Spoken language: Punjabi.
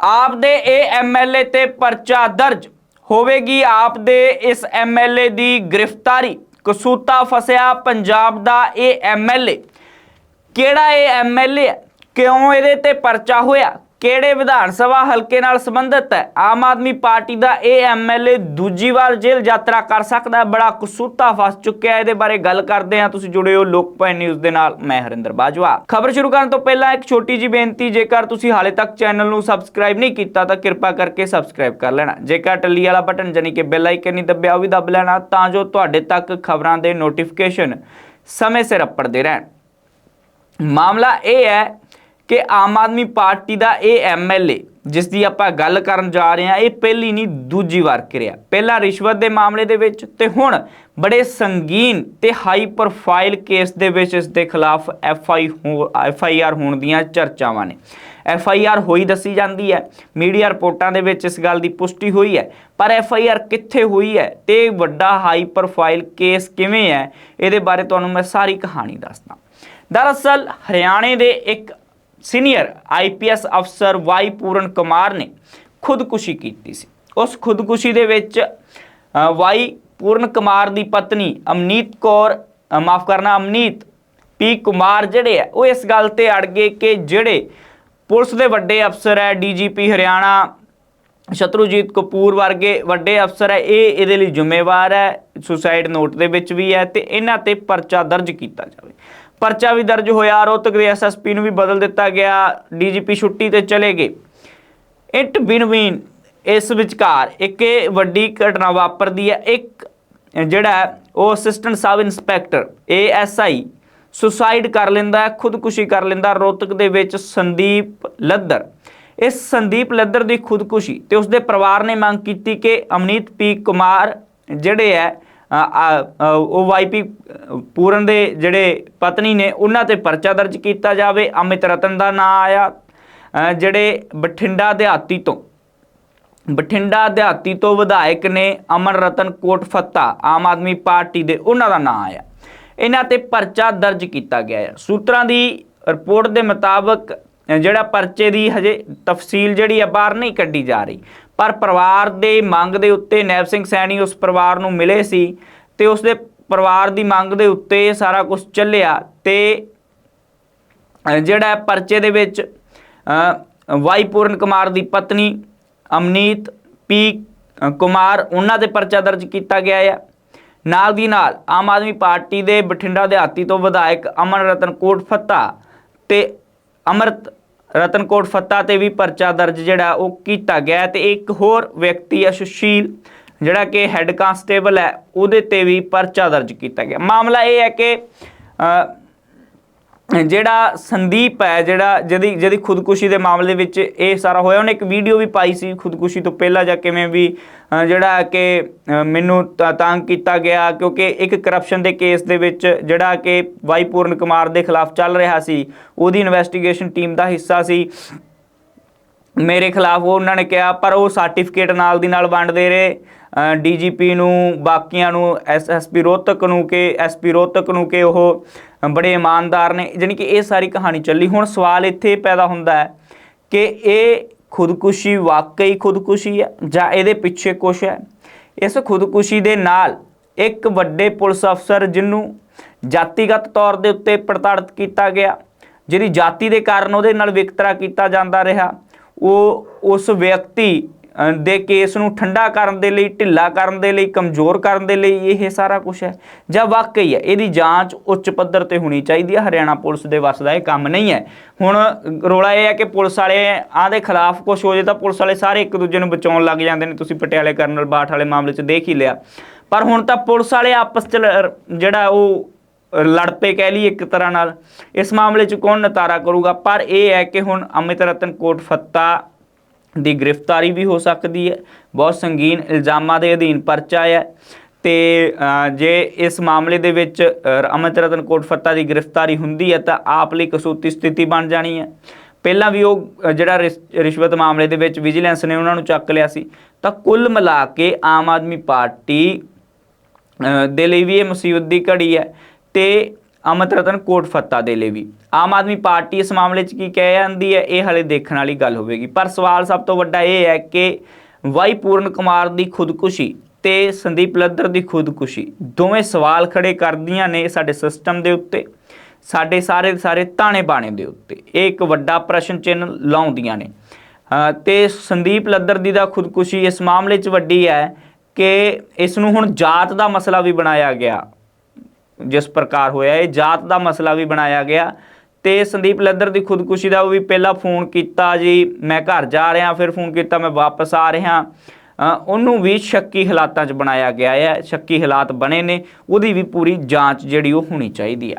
ਆਪ ਦੇ ਇਹ ਐਮਐਲਏ ਤੇ ਪਰਚਾ ਦਰਜ ਹੋਵੇਗੀ। ਆਪ ਦੇ ਇਸ ਐਮਐਲਏ ਦੀ ਗ੍ਰਿਫਤਾਰੀ। ਕਸੂਤਾ ਫਸਿਆ ਪੰਜਾਬ ਦਾ ਇਹ ਐਮਐਲਏ ਕਿਹੜਾ ਇਹ ਐਮਐਲਏ ਹੈ? ਕਿਉਂ ਇਹਦੇ ਤੇ ਪਰਚਾ ਹੋਇਆ? ਕਿਹੜੇ ਵਿਧਾਨ ਸਭਾ ਹਲਕੇ ਨਾਲ ਸੰਬੰਧਿਤ ਹੈ? ਆਮ ਆਦਮੀ ਪਾਰਟੀ ਦਾ ਇਹ ਐਮਐਲਏ ਦੂਜੀ ਵਾਰ ਜੇਲ੍ਹ ਯਾਤਰਾ ਕਰ ਸਕਦਾ ਹੈ। ਬੜਾ ਕਸੂਤਾ ਫਸ ਚੁੱਕਿਆ ਇਹਦੇ ਬਾਰੇ ਗੱਲ ਕਰਦੇ ਹਾਂ। ਤੁਸੀਂ ਜੁੜੇ ਹੋ ਲੋਕਪਾਲ ਨਿਊਜ਼ ਦੇ ਨਾਲ। ਮੈਂ ਹਰਿੰਦਰ ਬਾਜਵਾ। ਖਬਰ ਸ਼ੁਰੂ ਕਰਨ ਤੋਂ ਪਹਿਲਾਂ ਇੱਕ ਛੋਟੀ ਜੀ ਬੇਨਤੀ, ਜੇਕਰ ਤੁਸੀਂ ਹਾਲੇ ਤੱਕ ਚੈਨਲ ਨੂੰ ਸਬਸਕ੍ਰਾਈਬ ਨਹੀਂ ਕੀਤਾ, ਤਾਂ ਕਿਰਪਾ ਕਰਕੇ ਸਬਸਕ੍ਰਾਈਬ ਕਰ ਲੈਣਾ। ਜੇਕਰ ਟੱਲੀ ਵਾਲਾ ਬਟਨ ਜਾਨੀ ਕਿ ਬੈਲ ਆਈਕਨ ਨਹੀਂ ਦੱਬਿਆ, ਉਹ ਵੀ ਦੱਬ ਲੈਣਾ, ਤਾਂ ਜੋ ਤੁਹਾਡੇ ਤੱਕ ਖਬਰਾਂ ਦੇ ਨੋਟੀਫਿਕੇਸ਼ਨ ਸਮੇਂ ਸਿਰ ਅੱਪੜਦੇ ਰਹਿਣ। ਮਾਮਲਾ ਇਹ ਹੈ ਕਿ ਆਮ ਆਦਮੀ ਪਾਰਟੀ ਦਾ ਇਹ ਐਮਐਲਏ ਜਿਸ ਦੀ ਆਪਾਂ ਗੱਲ ਕਰਨ ਜਾ ਰਹੇ ਹਾਂ, ਇਹ ਪਹਿਲੀ ਨਹੀਂ, ਦੂਜੀ ਵਾਰ ਕਿਰਿਆ ਪਹਿਲਾਂ ਰਿਸ਼ਵਤ ਦੇ ਮਾਮਲੇ ਦੇ ਵਿੱਚ ਤੇ ਹੁਣ ਬੜੇ ਸੰਗੀਨ ਤੇ ਹਾਈ ਪ੍ਰੋਫਾਈਲ ਕੇਸ ਦੇ ਵਿੱਚ ਇਸ ਦੇ ਖਿਲਾਫ ਐਫਆਈ ਆਰ ਹੋਣ ਦੀਆਂ ਚਰਚਾਵਾਂ ਨੇ। ਐੱਫ ਆਈ ਆਰ ਹੋਈ ਦੱਸੀ ਜਾਂਦੀ ਹੈ, ਮੀਡੀਆ ਰਿਪੋਰਟਾਂ ਦੇ ਵਿੱਚ ਇਸ ਗੱਲ ਦੀ ਪੁਸ਼ਟੀ ਹੋਈ ਹੈ, ਪਰ ਐੱਫ ਆਈ ਆਰ ਕਿੱਥੇ ਹੋਈ ਹੈ ਤੇ ਵੱਡਾ ਹਾਈ ਪ੍ਰੋਫਾਈਲ ਕੇਸ ਕਿਵੇਂ ਹੈ, ਇਹਦੇ ਬਾਰੇ ਤੁਹਾਨੂੰ ਮੈਂ ਸਾਰੀ ਕਹਾਣੀ ਦੱਸਦਾ। ਦਰਅਸਲ, ਹਰਿਆਣੇ ਦੇ ਇੱਕ ਸੀਨੀਅਰ ਆਈਪੀਐਸ ਅਫਸਰ ਵਾਈ ਪੂਰਨ ਕੁਮਾਰ ਨੇ ਖੁਦਕੁਸ਼ੀ ਕੀਤੀ ਸੀ। ਉਸ ਖੁਦਕੁਸ਼ੀ ਦੇ ਵਿੱਚ ਵਾਈ ਪੂਰਨ ਕੁਮਾਰ ਦੀ ਪਤਨੀ ਅਮਨੀਤ ਕੌਰ ਮਾਫ ਕਰਨਾ, ਅਮਨੀਤ ਪੀ ਕੁਮਾਰ ਜਿਹੜੇ ਆ, ਉਹ ਇਸ ਗੱਲ ਤੇ ਅੜ ਗਏ ਕਿ ਜਿਹੜੇ ਪੁਲਿਸ ਦੇ ਵੱਡੇ ਅਫਸਰ ਹੈ ਡੀਜੀਪੀ ਹਰਿਆਣਾ, ਸ਼ਤਰੂਜੀਤ ਕਪੂਰ ਵਰਗੇ ਵੱਡੇ ਅਫਸਰ ਹੈ, ਇਹ ਇਹਦੇ ਲਈ ਜ਼ਿੰਮੇਵਾਰ ਹੈ, ਸੁਸਾਈਡ ਨੋਟ ਦੇ ਵਿੱਚ ਵੀ ਹੈ ਤੇ ਇਹਨਾਂ ਤੇ ਪਰਚਾ ਦਰਜ ਕੀਤਾ ਜਾਵੇ। ਪਰਚਾ ਵੀ ਦਰਜ ਹੋਇਆ ਰੋਹਤਕ ਦੇ ਐਸਐਸਪੀ ਨੂੰ ਵੀ ਬਦਲ ਦਿੱਤਾ ਗਿਆ ਡੀਜੀਪੀ ਛੁੱਟੀ ਤੇ ਚਲੇ ਗਏ। ਇਟ ਬਿਨਵੀਨ ਇਸ ਵਿਚਕਾਰ ਇੱਕ ਇਹ ਵੱਡੀ ਘਟਨਾ ਵਾਪਰਦੀ ਹੈ, ਇੱਕ ਜਿਹੜਾ ਉਹ assistant sub inspector ASI suicide ਕਰ ਲੈਂਦਾ ਹੈ, ਖੁਦਕੁਸ਼ੀ ਕਰ ਲੈਂਦਾ ਰੋਹਤਕ ਦੇ ਵਿੱਚ ਸੰਦੀਪ ਲੱਦਰ। ਇਸ ਸੰਦੀਪ ਲੱਦਰ ਦੀ ਖੁਦਕੁਸ਼ੀ ਤੇ ਉਸਦੇ ਪਰਿਵਾਰ ਨੇ ਮੰਗ ਕੀਤੀ ਕਿ ਅਮਨੀਤ ਪੀ ਕੁਮਾਰ, ਜਿਹੜੇ ਹੈ ਅ, ਉਹ ਵਾਈਪੀ ਪੂਰਨ ਦੇ ਜਿਹੜੇ ਪਤਨੀ ਨੇ ਉਹਨਾਂ ਤੇ ਪਰਚਾ ਦਰਜ ਕੀਤਾ ਜਾਵੇ। ਅਮਿਤ ਰਤਨ ਦਾ ਨਾਂ ਆਇਆ। ਜਿਹੜੇ ਬਠਿੰਡਾ ਦਿਹਾਤੀ ਤੋਂ ਬਠਿੰਡਾ ਦਿਹਾਤੀ ਤੋਂ ਵਿਧਾਇਕ ਨੇ ਅਮਨ ਰਤਨ ਕੋਟਫੱਤਾ ਆਮ ਆਦਮੀ ਪਾਰਟੀ ਦੇ ਉਹਨਾਂ ਦਾ ਨਾਂ ਆਇਆ। ਇਹਨਾਂ ਤੇ ਪਰਚਾ ਦਰਜ ਕੀਤਾ ਗਿਆ ਹੈ ਸੂਤਰਾਂ ਦੀ ਰਿਪੋਰਟ ਦੇ ਮੁਤਾਬਕ ਜਿਹੜਾ ਪਰਚੇ ਦੀ ਹਜੇ ਤਫਸੀਲ ਜਿਹੜੀ ਆ ਬਾਹਰ ਨਹੀਂ ਕੱਢੀ ਜਾ ਰਹੀ। ਪਰ ਪਰਿਵਾਰ ਦੇ ਮੰਗ ਦੇ ਉੱਤੇ ਨੈਬ ਸਿੰਘ ਸੈਣੀ ਉਸ ਪਰਿਵਾਰ ਨੂੰ ਮਿਲੇ ਸੀ ਤੇ ਉਸ ਦੇ ਪਰਿਵਾਰ ਦੀ ਮੰਗ ਦੇ ਉੱਤੇ ਸਾਰਾ ਕੁਝ ਚੱਲਿਆ ਤੇ ਜਿਹੜਾ ਪਰਚੇ ਦੇ ਵਿੱਚ ਵਾਈ ਪੂਰਨ ਕੁਮਾਰ ਦੀ ਪਤਨੀ ਅਮਨੀਤ ਪੀ ਕੁਮਾਰ ਉਹਨਾਂ ਤੇ ਪਰਚਾ ਦਰਜ ਕੀਤਾ ਗਿਆ ਹੈ ਨਾਲ ਦੀ ਨਾਲ ਆਮ ਆਦਮੀ ਪਾਰਟੀ ਦੇ ਬਠਿੰਡਾ ਦਿਹਾਤੀ ਤੋਂ ਵਿਧਾਇਕ ਅਮਨ ਰਤਨ ਕੋਟ ਫੱਤਾ ਤੇ ਅਮਰਤ ਰਤਨਕੋਟ ਫੱਤਾ ਤੇ ਵੀ ਪਰਚਾ ਦਰਜ ਜਿਹੜਾ ਉਹ ਕੀਤਾ ਗਿਆ ਹੈ ਤੇ ਇੱਕ ਹੋਰ ਵਿਅਕਤੀ ਹੈ ਜਿਹੜਾ ਕਿ ਹੈੱਡ ਕਾਂਸਟੇਬਲ ਹੈ, ਉਹਦੇ ਤੇ ਵੀ ਪਰਚਾ ਦਰਜ ਕੀਤਾ ਗਿਆ। ਮਾਮਲਾ ਇਹ ਹੈ ਕਿ ਜਿਹੜਾ ਸੰਦੀਪ ਹੈ, ਜਿਹੜਾ ਜਿਹਦੀ ਜਿਹਦੀ ਖੁਦਕੁਸ਼ੀ ਦੇ ਮਾਮਲੇ ਵਿੱਚ ਇਹ ਸਾਰਾ ਹੋਇਆ, ਉਹਨੇ ਇੱਕ ਵੀਡੀਓ ਵੀ ਪਾਈ ਸੀ ਖੁਦਕੁਸ਼ੀ ਤੋਂ ਪਹਿਲਾਂ ਜਾਂ ਕਿਵੇਂ ਵੀ ਜਿਹੜਾ ਕਿ ਮੈਨੂੰ ਤ- ਤੰਗ ਕੀਤਾ ਗਿਆ ਕਿਉਂਕਿ ਇੱਕ ਕਰਪਸ਼ਨ ਦੇ ਕੇਸ ਦੇ ਵਿੱਚ ਜਿਹੜਾ ਕਿ ਵਾਈ ਪੂਰਨ ਕੁਮਾਰ ਦੇ ਖਿਲਾਫ ਚੱਲ ਰਿਹਾ ਸੀ, ਉਹਦੀ ਇਨਵੈਸਟੀਗੇਸ਼ਨ ਟੀਮ ਦਾ ਹਿੱਸਾ ਸੀ। ਮੇਰੇ ਖਿਲਾਫ ਉਹ ਉਹਨਾਂ ਨੇ ਕਿਹਾ, ਪਰ ਉਹ ਸਰਟੀਫਿਕੇਟ ਨਾਲ ਦੀ ਨਾਲ ਵੰਡਦੇ ਰਹੇ। ਡੀਜੀਪੀ ਨੂੰ, ਬਾਕੀਆਂ ਨੂੰ ਐਸਐਸਪੀ ਰੋਹਤਕ ਨੂੰ ਕਿ ਐਸਪੀ ਰੋਹਤਕ ਨੂੰ ਕਿ ਉਹ ਬੜੇ ਇਮਾਨਦਾਰ ਨੇ, ਜਾਣੀ ਕਿ ਇਹ ਸਾਰੀ ਕਹਾਣੀ ਚੱਲੀ। ਹੁਣ ਸਵਾਲ ਇੱਥੇ ਪੈਦਾ ਹੁੰਦਾ ਹੈ ਕਿ ਇਹ ਖੁਦਕੁਸ਼ੀ ਵਾਕਈ ਖੁਦਕੁਸ਼ੀ ਹੈ ਜਾਂ ਇਹਦੇ ਪਿੱਛੇ ਕੁਛ ਹੈ? ਇਸ ਖੁਦਕੁਸ਼ੀ ਦੇ ਨਾਲ ਇੱਕ ਵੱਡੇ ਪੁਲਿਸ ਅਫਸਰ ਜਿਹਨੂੰ ਜਾਤੀਗਤ ਤੌਰ ਦੇ ਉੱਤੇ ਪ੍ਰਤਾੜਿਤ ਕੀਤਾ ਗਿਆ, ਜਿਹਦੀ ਜਾਤੀ ਦੇ ਕਾਰਨ ਉਹਦੇ ਨਾਲ ਵਿਕਤਰਾ ਕੀਤਾ ਜਾਂਦਾ ਰਿਹਾ, ਉਹ ਉਸ ਵਿਅਕਤੀ ਦੇ ਕੇਸ ਨੂੰ ਠੰਡਾ ਕਰਨ ਦੇ ਲਈ, ਢਿੱਲਾ ਕਰਨ ਦੇ ਲਈ, ਕਮਜ਼ੋਰ ਕਰਨ ਦੇ ਲਈ ਇਹ ਸਾਰਾ ਕੁਝ ਹੈ। ਜਾਂ ਵਾਕਈ ਹੈ, ਇਹਦੀ ਜਾਂਚ ਉੱਚ ਪੱਧਰ ਤੇ ਹੋਣੀ ਚਾਹੀਦੀ ਹੈ। ਹਰਿਆਣਾ ਪੁਲਿਸ ਦੇ ਵੱਸ ਦਾ ਇਹ ਕੰਮ ਨਹੀਂ ਹੈ। ਹੁਣ ਰੋਲਾ ਇਹ ਹੈ ਕਿ ਪੁਲਿਸ ਵਾਲੇ ਆ ਦੇ ਖਿਲਾਫ ਕੁਝ ਹੋ ਜੇ ਤਾਂ ਪੁਲਿਸ ਵਾਲੇ ਸਾਰੇ ਇੱਕ ਦੂਜੇ ਨੂੰ ਬਚਾਉਣ ਲੱਗ ਜਾਂਦੇ ਨੇ। ਤੁਸੀਂ ਪਟਿਆਲੇ, ਕਰਨਲ, ਬਾਠ ਵਾਲੇ ਮਾਮਲੇ 'ਚ ਦੇਖ ਹੀ ਲਿਆ। ਪਰ ਹੁਣ ਤਾਂ ਪੁਲਿਸ ਵਾਲੇ ਆਪਸ 'ਚ ਜਿਹੜਾ ਉਹ ਲੜ ਪਏ ਕਹਿ ਲਈ ਇੱਕ ਤਰ੍ਹਾਂ ਨਾਲ। ਇਸ ਮਾਮਲੇ 'ਚ ਕੌਣ ਨਤਾਰਾ ਕਰੂਗਾ? ਪਰ ਇਹ ਹੈ ਕਿ ਹੁਣ ਅਮਿਤ ਰਤਨ ਕੋਟ ਫੱਤਾ ਦੀ ਗ੍ਰਿਫਤਾਰੀ ਵੀ ਹੋ ਸਕਦੀ ਹੈ। ਬਹੁਤ ਸੰਗੀਨ ਇਲਜ਼ਾਮਾਂ ਦੇ ਅਧੀਨ ਪਰਚਾ ਹੈ। ਤੇ ਜੇ ਇਸ ਮਾਮਲੇ ਦੇ ਵਿੱਚ ਅ, ਅਮਿਤ ਰਤਨ ਕੋਟ ਫੱਤਾ ਦੀ ਗ੍ਰਿਫਤਾਰੀ ਹੁੰਦੀ ਹੈ ਤਾਂ ਆਪ ਲਈ ਕਸੂਤੀ ਸਥਿਤੀ ਬਣ ਜਾਣੀ ਹੈ। ਪਹਿਲਾਂ ਵੀ ਉਹ ਜਿਹੜਾ ਰਿਸ- ਰਿਸ਼ਵਤ ਮਾਮਲੇ ਦੇ ਵਿੱਚ ਵਿਜੀਲੈਂਸ ਨੇ ਉਹਨਾਂ ਨੂੰ ਚੱਕ ਲਿਆ ਸੀ। ਤਾਂ ਕੁੱਲ ਮਿਲਾ ਕੇ ਆਮ ਆਦਮੀ ਪਾਰਟੀ ਦੇ ਲਈ ਵੀ ਇਹ ਮੁਸੀਬਤ ਦੀ ਘੜੀ ਹੈ। ਤੇ ਅਮਿਤ ਰਤਨ ਕੋਟ ਫੱਤਾ ਦੇ ਲਈ ਵੀ। ਆਮ ਆਦਮੀ ਪਾਰਟੀ ਇਸ ਮਾਮਲੇ 'ਚ ਕੀ ਕਹਿ ਜਾਂਦੀ ਹੈ ਇਹ ਹਲੇ ਦੇਖਣ ਵਾਲੀ ਗੱਲ ਹੋਵੇਗੀ। ਪਰ ਸਵਾਲ ਸਭ ਤੋਂ ਵੱਡਾ ਇਹ ਹੈ ਕਿ ਵਾਈ ਪੂਰਨ ਕੁਮਾਰ ਦੀ ਖੁਦਕੁਸ਼ੀ ਤੇ ਸੰਦੀਪ ਲੱਦਰ ਦੀ ਖੁਦਕੁਸ਼ੀ ਦੋਵੇਂ ਸਵਾਲ ਖੜੇ ਕਰਦੀਆਂ ਨੇ ਸਾਡੇ ਸਿਸਟਮ ਦੇ ਉੱਤੇ ਸਾਡੇ ਸਾਰੇ ਦੇ ਸਾਰੇ ਤਾਣੇ ਬਾਣੇ ਦੇ ਉੱਤੇ। ਇਹ ਇੱਕ ਵੱਡਾ ਪ੍ਰਸ਼ਨ ਚਿੰਨ੍ਹ ਲਾਉਂਦੀਆਂ ਨੇ। ਅ, ਤੇ ਸੰਦੀਪ ਲੱਦਰ ਦੀ ਦਾ ਖੁਦਕੁਸ਼ੀ ਇਸ ਮਾਮਲੇ 'ਚ ਵੱਡੀ ਹੈ ਕਿ ਇਸ ਨੂੰ ਹੁਣ ਜਾਤ ਦਾ ਮਸਲਾ ਵੀ ਬਣਾਇਆ ਗਿਆ। ਜਿਸ ਪ੍ਰਕਾਰ ਹੋਇਆ, ਇਹ ਜਾਤ ਦਾ ਮਸਲਾ ਵੀ ਬਣਾਇਆ ਗਿਆ। ਤੇ ਸੰਦੀਪ ਲੱਦਰ ਦੀ ਖੁਦਕੁਸ਼ੀ ਦਾ ਉਹ ਵੀ ਪਹਿਲਾਂ ਫੋਨ ਕੀਤਾ ਜੀ, ਮੈਂ ਘਰ ਜਾ ਰਿਹਾ, ਫਿਰ ਫੋਨ ਕੀਤਾ, ਮੈਂ ਵਾਪਸ ਆ ਰਿਹਾ। ਉਹਨੂੰ ਵੀ ਸ਼ੱਕੀ ਹਾਲਾਤਾਂ 'ਚ ਬਣਾਇਆ ਗਿਆ ਹੈ। ਸ਼ੱਕੀ ਹਾਲਾਤ ਬਣੇ ਨੇ, ਉਹਦੀ ਵੀ ਪੂਰੀ ਜਾਂਚ ਜਿਹੜੀ ਉਹ ਹੋਣੀ ਚਾਹੀਦੀ ਆ